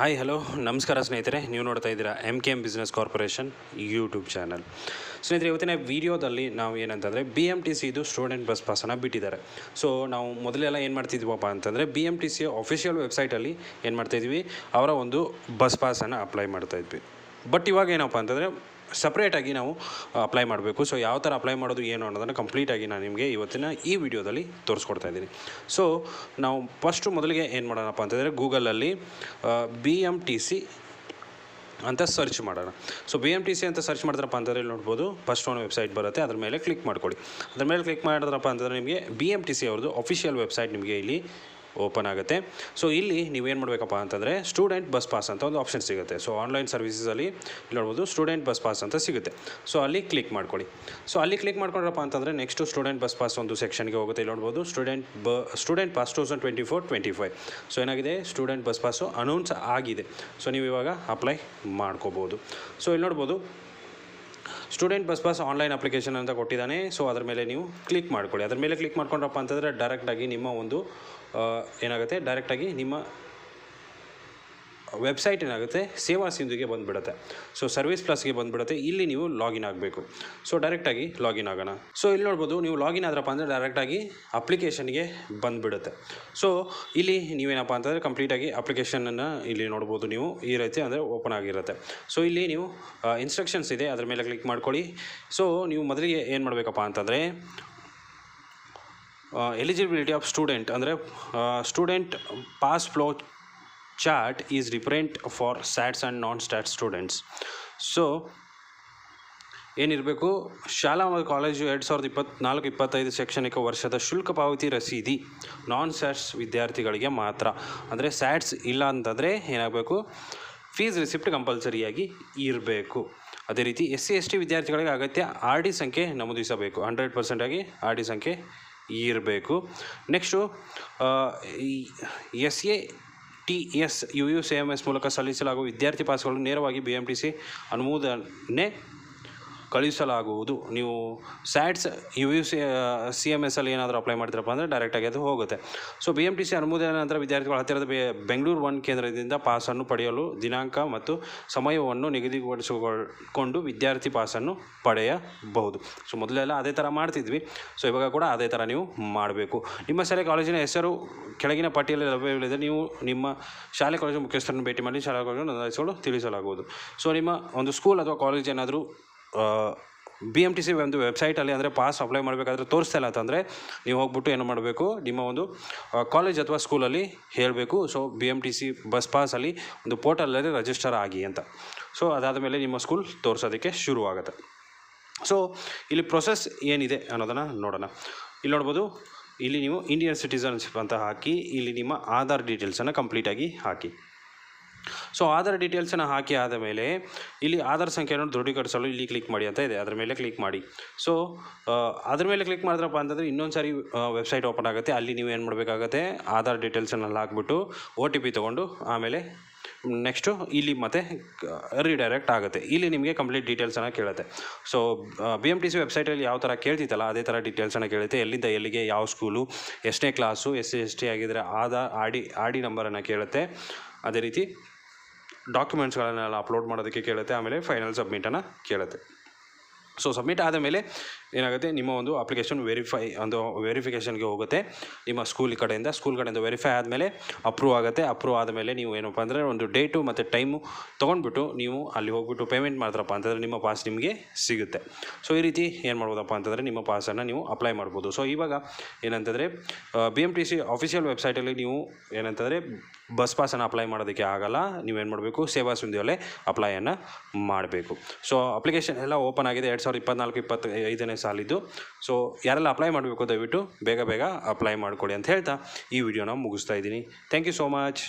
Hi hello ನಮಸ್ಕಾರ ಸ್ನೇಹಿತರೆ. ನೀವು ನೋಡ್ತಾ ಇದ್ದೀರಾ M K M business corporation YouTube channel ಸ್ನೇಹಿತರೆ, ಇವತ್ತಿನ ವಿಡಿಯೋದಲ್ಲಿ ನಾವು ಏನಂತಂದರೆ ಬಿ ಎಂ ಟಿ ಸಿದು ಸ್ಟೂಡೆಂಟ್ ಬಸ್ ಪಾಸನ್ನು ಬಿಟ್ಟಿದ್ದಾರೆ. ಸೊ ನಾವು ಮೊದಲೆಲ್ಲ ಏನು ಮಾಡ್ತಿದ್ವಪ್ಪ ಅಂತಂದರೆ B M T C official ವೆಬ್ಸೈಟಲ್ಲಿ ಏನು ಮಾಡ್ತಾಯಿದ್ವಿ ಅವರ ಒಂದು ಬಸ್ ಪಾಸನ್ನು ಅಪ್ಲೈ ಮಾಡ್ತಾಯಿದ್ವಿ ಬಟ್ ಇವಾಗ ಏನಪ್ಪ ಅಂತಂದರೆ ಸಪ್ರೇಟಾಗಿ ನಾವು ಅಪ್ಲೈ ಮಾಡಬೇಕು. ಸೊ ಯಾವ ಥರ ಅಪ್ಲೈ ಮಾಡೋದು ಏನು ಅನ್ನೋದನ್ನು ಕಂಪ್ಲೀಟಾಗಿ ನಾನು ನಿಮಗೆ ಇವತ್ತಿನ ಈ ವಿಡಿಯೋದಲ್ಲಿ ತೋರಿಸ್ಕೊಡ್ತಾ ಇದ್ದೀನಿ. ಸೊ ನಾವು ಫಸ್ಟು ಮೊದಲಿಗೆ ಏನು ಮಾಡೋಣಪ್ಪ ಅಂತಂದರೆ ಗೂಗಲಲ್ಲಿ ಬಿ ಎಂ ಟಿ ಸಿ ಅಂತ ಸರ್ಚ್ ಮಾಡೋಣ. So B M T C ಅಂತ ಸರ್ಚ್ ಮಾಡಿದ್ರಪ್ಪ ಅಂತಂದರೆ ಇಲ್ಲಿ ನೋಡ್ಬೋದು ಫಸ್ಟ್ ಒಂದು ವೆಬ್ಸೈಟ್ ಬರುತ್ತೆ, ಅದ್ರ ಮೇಲೆ ಕ್ಲಿಕ್ ಮಾಡ್ಕೊಳ್ಳಿ. ಅದ್ರ ಮೇಲೆ ಕ್ಲಿಕ್ ಮಾಡಿದ್ರಪ್ಪ ಅಂತಂದರೆ ನಿಮಗೆ ಬಿ ಎಂ ಟಿ ಸಿ ಅವ್ರದ್ದು ಅಫಿಷಿಯಲ್ ವೆಬ್ಸೈಟ್ ನಿಮಗೆ ಇಲ್ಲಿ ಓಪನ್ ಆಗುತ್ತೆ. ಸೊ ಇಲ್ಲಿ ನೀವೇನು ಮಾಡಬೇಕಪ್ಪ ಅಂತಂದರೆ ಸ್ಟೂಡೆಂಟ್ ಬಸ್ ಪಾಸ್ ಅಂತ ಒಂದು ಆಪ್ಷನ್ ಸಿಗುತ್ತೆ. ಸೊ ಆನ್ಲೈನ್ ಸರ್ವಿಸಸಲ್ಲಿ ಇಲ್ಲಿ ನೋಡ್ಬೋದು ಸ್ಟೂಡೆಂಟ್ ಬಸ್ ಪಾಸ್ ಅಂತ ಸಿಗುತ್ತೆ. ಸೊ ಅಲ್ಲಿ ಕ್ಲಿಕ್ ಮಾಡ್ಕೊಳ್ಳಿ. ಸೊ ಅಲ್ಲಿ ಕ್ಲಿಕ್ ಮಾಡ್ಕೊಂಡ್ರಪ್ಪ ಅಂತಂದರೆ ನೆಕ್ಸ್ಟು ಸ್ಟೂಡೆಂಟ್ ಬಸ್ ಪಾಸ್ ಒಂದು ಸೆಕ್ಷನ್ಗೆ ಹೋಗುತ್ತೆ. ಇಲ್ಲಿ ನೋಡ್ಬೋದು ಸ್ಟೂಡೆಂಟ್ ಬ student pass two thousand twenty four twenty five so ಏನಾಗಿದೆ? ಸ್ಟೂಡೆಂಟ್ ಬಸ್ ಪಾಸು ಅನೌನ್ಸ್ ಆಗಿದೆ. ಸೊ ನೀವು ಇವಾಗ ಅಪ್ಲೈ ಮಾಡ್ಕೋಬೋದು. ಸೊ ಇಲ್ಲಿ ನೋಡ್ಬೋದು student bus pass online application ಅಂತ ಕೊಟ್ಟಿದ್ದಾನೆ. ಸೊ ಅದ್ರ ಮೇಲೆ ನೀವು ಕ್ಲಿಕ್ ಮಾಡ್ಕೊಳ್ಳಿ. ಅದ್ರ ಮೇಲೆ ಕ್ಲಿಕ್ ಮಾಡ್ಕೊಂಡ್ರಪ್ಪ ಅಂತಂದರೆ ಡೈರೆಕ್ಟಾಗಿ ನಿಮ್ಮ ಒಂದು ಏನಾಗುತ್ತೆ? ಡೈರೆಕ್ಟಾಗಿ ನಿಮ್ಮ ವೆಬ್ಸೈಟ್ ಏನಾಗುತ್ತೆ? ಸೇವಾ ಸಿಂಧುಗೆ ಬಂದುಬಿಡುತ್ತೆ. ಸೊ ಸರ್ವಿಸ್ ಪ್ಲಸ್ಗೆ ಬಂದುಬಿಡುತ್ತೆ. ಇಲ್ಲಿ ನೀವು ಲಾಗಿನ್ ಆಗಬೇಕು. ಸೊ ಡೈರೆಕ್ಟಾಗಿ ಲಾಗಿನ್ ಆಗೋಣ. ಸೊ ಇಲ್ಲಿ ನೋಡ್ಬೋದು, ನೀವು ಲಾಗಿನ್ ಆದ್ರಪ್ಪ ಅಂದರೆ ಡೈರೆಕ್ಟಾಗಿ ಅಪ್ಲಿಕೇಶನ್ಗೆ ಬಂದುಬಿಡುತ್ತೆ. ಸೊ ಇಲ್ಲಿ ನೀವೇನಪ್ಪ ಅಂತಂದರೆ ಕಂಪ್ಲೀಟಾಗಿ ಅಪ್ಲಿಕೇಶನನ್ನು ಇಲ್ಲಿ ನೋಡ್ಬೋದು ನೀವು. ಈ ರೀತಿ ಅಂದರೆ ಓಪನ್ ಆಗಿರುತ್ತೆ. ಸೊ ಇಲ್ಲಿ ನೀವು ಇನ್ಸ್ಟ್ರಕ್ಷನ್ಸ್ ಇದೆ. ಅದರ ಮೇಲೆ ಕ್ಲಿಕ್ ಮಾಡ್ಕೊಳ್ಳಿ. ಸೊ ನೀವು ಮೊದಲಿಗೆ ಏನು ಮಾಡಬೇಕಪ್ಪ ಅಂತಂದರೆ ಎಲಿಜಿಬಿಲಿಟಿ ಆಫ್ ಸ್ಟೂಡೆಂಟ್ ಅಂದರೆ student pass flow chart is different for SATS and non SATS students so ಏನಿರಬೇಕು? ಶಾಲಾ ಮತ್ತು ಕಾಲೇಜು ಎರಡು ಸಾವಿರದ ಇಪ್ಪತ್ನಾಲ್ಕು, ಇಪ್ಪತ್ತೈದು ಶೈಕ್ಷಣಿಕ ವರ್ಷದ ಶುಲ್ಕ ಪಾವತಿ ರಸೀದಿ ನಾನ್ ಸ್ಯಾಟ್ಸ್ ವಿದ್ಯಾರ್ಥಿಗಳಿಗೆ ಮಾತ್ರ. ಅಂದರೆ ಸ್ಯಾಟ್ಸ್ ಇಲ್ಲ ಅಂತಂದರೆ ಏನಾಗಬೇಕು? ಫೀಸ್ ರಿಸಿಪ್ಟ್ ಕಂಪಲ್ಸರಿಯಾಗಿ ಇರಬೇಕು. ಅದೇ ರೀತಿ ಎಸ್ ಸಿ, ಎಸ್ ಟಿ ವಿದ್ಯಾರ್ಥಿಗಳಿಗೆ ಅಗತ್ಯ ಆರ್ ಡಿ ಸಂಖ್ಯೆ ನಮೂದಿಸಬೇಕು. ಹಂಡ್ರೆಡ್ ಪರ್ಸೆಂಟಾಗಿ ಆರ್ ಡಿ ಸಂಖ್ಯೆ ಇರಬೇಕು. Next S A T S U U C M S ಮೂಲಕ ಸಲ್ಲಿಸಲಾಗುವ ವಿದ್ಯಾರ್ಥಿ ಪಾಸ್ಗಳನ್ನು ನೇರವಾಗಿ ಬಿ ಅನುಮೋದನೆ ಕಳುಹಿಸಲಾಗುವುದು ನೀವು SATS, U U C C M S ಅಲ್ಲಿ ಏನಾದರೂ ಅಪ್ಲೈ ಮಾಡ್ತೀರಪ್ಪ ಅಂದರೆ ಡೈರೆಕ್ಟಾಗಿ ಅದು ಹೋಗುತ್ತೆ. So B M T C ಅನುಮೋದನೆ ನಂತರ ವಿದ್ಯಾರ್ಥಿಗಳು ಹತ್ತಿರದ ಬೆಂಗಳೂರು ಒನ್ ಕೇಂದ್ರದಿಂದ ಪಾಸನ್ನು ಪಡೆಯಲು ದಿನಾಂಕ ಮತ್ತು ಸಮಯವನ್ನು ನಿಗದಿಪಡಿಸಿಕೊಂಡು ವಿದ್ಯಾರ್ಥಿ ಪಾಸನ್ನು ಪಡೆಯಬಹುದು. ಸೊ ಮೊದಲೆಲ್ಲ ಅದೇ ಥರ ಮಾಡ್ತಿದ್ವಿ. ಸೊ ಇವಾಗ ಕೂಡ ಅದೇ ಥರ ನೀವು ಮಾಡಬೇಕು. ನಿಮ್ಮ ಶಾಲೆ ಕಾಲೇಜಿನ ಹೆಸರು, ಕೆಳಗಿನ ಪಟ್ಟಿಯಲ್ಲಿ ಲಭ್ಯವಿಲ್ಲದೆ ನೀವು ನಿಮ್ಮ ಶಾಲೆ ಕಾಲೇಜು ಮುಖ್ಯಸ್ಥರನ್ನು ಭೇಟಿ ಮಾಡಿ ಶಾಲಾ ಕಾಲೇಜು ನೋಂದಾಯಿಸಿಕೊಂಡು ತಿಳಿಸಲಾಗುವುದು. ಸೊ ನಿಮ್ಮ ಒಂದು ಸ್ಕೂಲ್ ಅಥವಾ ಕಾಲೇಜ್ ಏನಾದರೂ ಬಿ ಎಂ ಟಿ ಸಿ ಒಂದು ವೆಬ್ಸೈಟಲ್ಲಿ ಅಂದರೆ ಪಾಸ್ ಅಪ್ಲೈ ಮಾಡಬೇಕಾದ್ರೆ ತೋರಿಸ್ತಾ ಇಲ್ಲ ಅಂತಂದರೆ ನೀವು ಹೋಗ್ಬಿಟ್ಟು ಏನು ಮಾಡಬೇಕು? ನಿಮ್ಮ ಒಂದು ಕಾಲೇಜ್ ಅಥವಾ ಸ್ಕೂಲಲ್ಲಿ ಹೇಳಬೇಕು. So B M T C bus ಪಾಸಲ್ಲಿ ಒಂದು ಪೋರ್ಟಲಲ್ಲಿ ರಿಜಿಸ್ಟರ್ ಆಗಿ ಅಂತ. ಸೊ ಅದಾದ ಮೇಲೆ ನಿಮ್ಮ ಸ್ಕೂಲ್ ತೋರಿಸೋದಕ್ಕೆ ಶುರು ಆಗುತ್ತೆ ಸೊ ಇಲ್ಲಿ ಪ್ರೊಸೆಸ್ ಏನಿದೆ ಅನ್ನೋದನ್ನು ನೋಡೋಣ. ಇಲ್ಲಿ ನೋಡ್ಬೋದು, ಇಲ್ಲಿ ನೀವು ಇಂಡಿಯನ್ ಸಿಟಿಸನ್ಶಿಪ್ ಅಂತ ಹಾಕಿ, ಇಲ್ಲಿ ನಿಮ್ಮ ಆಧಾರ್ ಡೀಟೇಲ್ಸನ್ನು ಕಂಪ್ಲೀಟಾಗಿ ಹಾಕಿ. ಸೊ ಆಧಾರ್ ಡೀಟೇಲ್ಸನ್ನು ಹಾಕಿ ಆದ ಮೇಲೆ ಇಲ್ಲಿ ಆಧಾರ್ ಸಂಖ್ಯೆಯನ್ನು ದೃಢೀಕರಿಸಲು ಇಲ್ಲಿ ಕ್ಲಿಕ್ ಮಾಡಿ ಅಂತ ಇದೆ. ಅದರ ಮೇಲೆ ಕ್ಲಿಕ್ ಮಾಡಿ. ಸೊ ಅದ್ರ ಮೇಲೆ ಕ್ಲಿಕ್ ಮಾಡಿದ್ರಪ್ಪ ಅಂತಂದರೆ ಇನ್ನೊಂದು ಸಾರಿ ವೆಬ್ಸೈಟ್ ಓಪನ್ ಆಗುತ್ತೆ. ಅಲ್ಲಿ ನೀವು ಏನು ಮಾಡಬೇಕಾಗತ್ತೆ? ಆಧಾರ್ ಡೀಟೇಲ್ಸನ್ನೆಲ್ಲ ಹಾಕ್ಬಿಟ್ಟು ಓ ಟಿ ಪಿ ತೊಗೊಂಡು ಆಮೇಲೆ ನೆಕ್ಸ್ಟು ಇಲ್ಲಿ ಮತ್ತೆ ರೀಡೈರೆಕ್ಟ್ ಆಗುತ್ತೆ. ಇಲ್ಲಿ ನಿಮಗೆ ಕಂಪ್ಲೀಟ್ ಡೀಟೇಲ್ಸನ್ನು ಕೇಳುತ್ತೆ. So B M T C ವೆಬ್ಸೈಟಲ್ಲಿ ಯಾವ ಥರ ಕೇಳ್ತಿತ್ತಲ್ಲ, ಅದೇ ಥರ ಡೀಟೇಲ್ಸನ್ನು ಕೇಳುತ್ತೆ. ಎಲ್ಲಿಂದ ಎಲ್ಲಿಗೆ, ಯಾವ ಸ್ಕೂಲು ಎಷ್ಟನೇ class S C, S T ಆಗಿದ್ದರೆ Aadhaar R D R D ನಂಬರನ್ನು ಕೇಳುತ್ತೆ. ಅದೇ ರೀತಿ ಡಾಕ್ಯುಮೆಂಟ್ಸ್ಗಳನ್ನೆಲ್ಲ ಅಪ್ಲೋಡ್ ಮಾಡೋದಕ್ಕೆ ಕೇಳುತ್ತೆ ಆಮೇಲೆ ಫೈನಲ್ ಸಬ್ಮಿಟನ್ನು ಕೇಳುತ್ತೆ. ಸೊ ಸಬ್ಮಿಟ್ ಆದ ಮೇಲೆ ಏನಾಗುತ್ತೆ? ನಿಮ್ಮ ಒಂದು ಅಪ್ಲಿಕೇಶನ್ ವೆರಿಫೈ ಒಂದು ವೆರಿಫಿಕೇಷನ್ಗೆ ಹೋಗುತ್ತೆ. ನಿಮ್ಮ ಸ್ಕೂಲ್ ಕಡೆಯಿಂದ ಸ್ಕೂಲ್ ಕಡೆಯಿಂದ ವೆರಿಫೈ ಆದಮೇಲೆ ಅಪ್ರೂವ್ ಆಗುತ್ತೆ. ಅಪ್ರೂವ್ ಆದಮೇಲೆ ನೀವು ಏನಪ್ಪ ಅಂದರೆ ಒಂದು ಡೇಟು ಮತ್ತು ಟೈಮು ತೊಗೊಂಡ್ಬಿಟ್ಟು ನೀವು ಅಲ್ಲಿ ಹೋಗ್ಬಿಟ್ಟು ಪೇಮೆಂಟ್ ಮಾಡಿದ್ರಪ್ಪ ಅಂತಂದರೆ ನಿಮ್ಮ ಪಾಸ್ ನಿಮಗೆ ಸಿಗುತ್ತೆ. ಸೊ ಈ ರೀತಿ ಏನು ಮಾಡ್ಬೋದಪ್ಪ ಅಂತಂದರೆ ನಿಮ್ಮ ಪಾಸನ್ನು ನೀವು ಅಪ್ಲೈ ಮಾಡ್ಬೋದು. ಸೊ ಇವಾಗ ಏನಂತಂದರೆ B M T C official ವೆಬ್ಸೈಟಲ್ಲಿ ನೀವು ಏನಂತಂದರೆ ಬಸ್ ಪಾಸನ್ನು ಅಪ್ಲೈ ಮಾಡೋದಕ್ಕೆ ಆಗಲ್ಲ. ನೀವೇನು ಮಾಡಬೇಕು? ಸೇವಾ ಸಿಂಧುವಲ್ಲೇ ಅಪ್ಲೈಯನ್ನು ಮಾಡಬೇಕು. ಸೊ ಅಪ್ಲಿಕೇಶನ್ ಎಲ್ಲ ಓಪನ್ ಆಗಿದೆ. ಸಾವಿರದ ಇಪ್ಪತ್ನಾಲ್ಕು, ಇಪ್ಪತ್ತೈದನೇ ಸಾಲಿದ್ದು. ಸೊ ಯಾರೆಲ್ಲ ಅಪ್ಲೈ ಮಾಡಬೇಕು, ದಯವಿಟ್ಟು ಬೇಗ ಬೇಗ ಅಪ್ಲೈ ಮಾಡಿಕೊಡಿ ಅಂತ ಹೇಳ್ತಾ ಈ ವಿಡಿಯೋನ ಮುಗಿಸ್ತಾ ಇದ್ದೀನಿ. Thank you so much